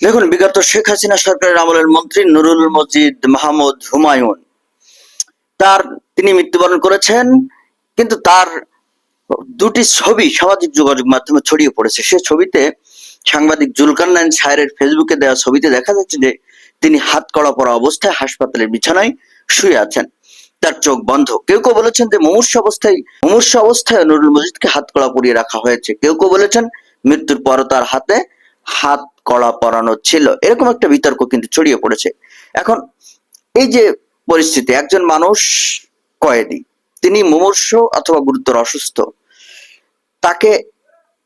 দেখুন, বিগত শেখ হাসিনা সরকারের আমলের মন্ত্রী নুরুল মজিদ মাহমুদ হুমায়ুন। তার তিনি মৃত্যুবরণ করেছেন, কিন্তু তার দুটি ছবি সামাজিক যোগাযোগ মাধ্যমে ছড়িয়ে পড়েছে। সে ছবিতে সাংবাদিক জুলকান্নাইন সাহেরের ফেসবুকে দেওয়া ছবিতে দেখা যাচ্ছে যে তিনি হাত কড়া পড়া অবস্থায় হাসপাতালের বিছানায় শুয়ে আছেন। তার চোখ বন্ধ। কেউ কেউ বলেছেন যে মুমূর্ষ অবস্থায় মুমূর্ষ অবস্থায় নুরুল মজিদকে হাত কড়া পরিয়ে রাখা হয়েছে। কেউ কেউ বলেছেন মৃত্যুর পর তার হাতে হাত কড়া পরানো ছিল। এরকম একটা বিতর্ক কিন্তু ছড়িয়ে পড়েছে। এখন এই যে পরিস্থিতি, একজন মানুষ কয়েদি, তিনি মুমূর্ষ অথবা গুরুতর অসুস্থ, তাকে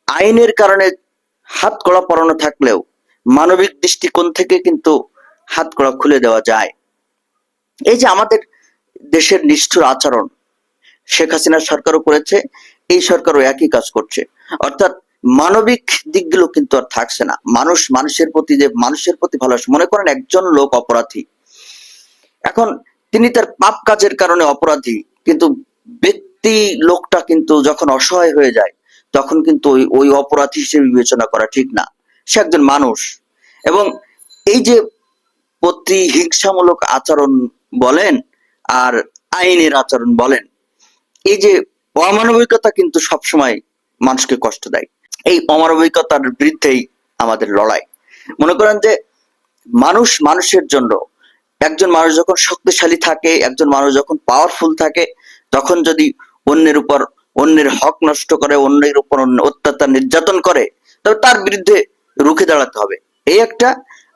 আইনের কারণে হাত কড়া পরানো থাকলেও মানবিক দৃষ্টিকোণ থেকে কিন্তু হাত কড়া খুলে দেওয়া যায়। এই যে আমাদের দেশের নিষ্ঠুর আচরণ, শেখ হাসিনা সরকারও করেছে, এই সরকারও একই কাজ করছে। অর্থাৎ মানবিক দিকগুলো কিন্তু আর থাকছে না। মানুষ মানুষের প্রতি যে মানুষের প্রতি ভালোবাসে, মনে করেন একজন লোক অপরাধী। এখন তিনি তার পাপ কাজের কারণে অপরাধী, কিন্তু ব্যক্তি লোকটা কিন্তু যখন অসহায় হয়ে যায়, তখন কিন্তু ওই ওই অপরাধী হিসেবে বিবেচনা করা ঠিক না। সে একজন মানুষ। এবং এই যে প্রতিহিংসামূলক আচরণ বলেন আর আইনের আচরণ বলেন, এই যে অমানবিকতা কিন্তু সবসময় মানুষকে কষ্ট দেয়। এই অমানবিকতার বিরুদ্ধেই আমাদের লড়াই। মনে করেন যে মানুষ মানুষের জন্য, একজন মানুষ যখন শক্তিশালী থাকে, একজন মানুষ যখন পাওয়ারফুল থাকে, তখন যদি অন্যের উপর, অন্যের হক নষ্ট করে, অন্যের উপর অন্য অত্যাচার নির্যাতন করে, তবে তার বিরুদ্ধে রুখে দাঁড়াতে হবে। এই একটা।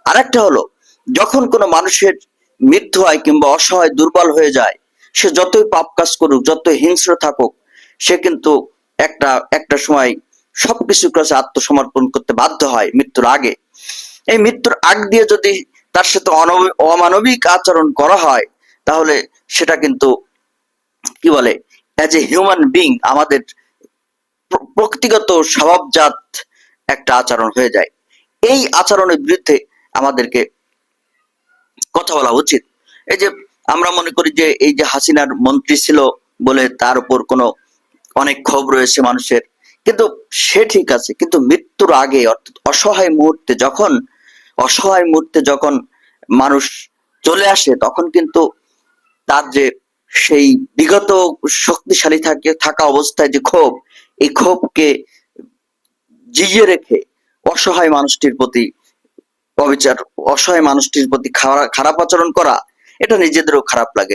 আরেকটা হলো, যখন কোনো মানুষের মৃত্যু হয় কিংবা অসহায়, দুর্বল হয়ে যায়, সে যতই পাপ কাজ করুক, যতই হিংস্র থাকুক, সে কিন্তু একটা একটা সময় সবকিছুর কাছে আত্মসমর্পণ করতে বাধ্য হয় মৃত্যুর আগে। এই মৃত্যুর আগ দিয়ে যদি তার সাথে অমানবিক আচরণ করা হয়, তাহলে সেটা কিন্তু কি বলে অ্যাজ এ হিউম্যান বিং আমাদের প্রকৃতিগত স্বভাবজাত একটা আচরণ হয়ে যায়। এই আচরণের বিরুদ্ধে আমাদেরকে কথা বলা উচিত। এই যে আমরা মনে করি যে এই যে হাসিনার মন্ত্রী ছিল বলে তার উপর কোনো অনেক ক্ষোভ রয়েছে মানুষের কিন্তু সে ঠিক আছে, কিন্তু মৃত্যুর আগে, অর্থাৎ অসহায় মুহূর্তে যখন, অসহায় মুহূর্তে যখন মানুষ চলে আসে, তখন কিন্তু তার যে সেই বিগত শক্তিশালী থাকে, থাকা অবস্থায় যে ক্ষোভ, এই ক্ষোভকে জিয়ে রেখে অসহায় মানুষটির প্রতি অবিচার, অসহায় মানুষটির প্রতি খারা- খারাপ আচরণ করা, এটা নিজেদেরও খারাপ লাগে।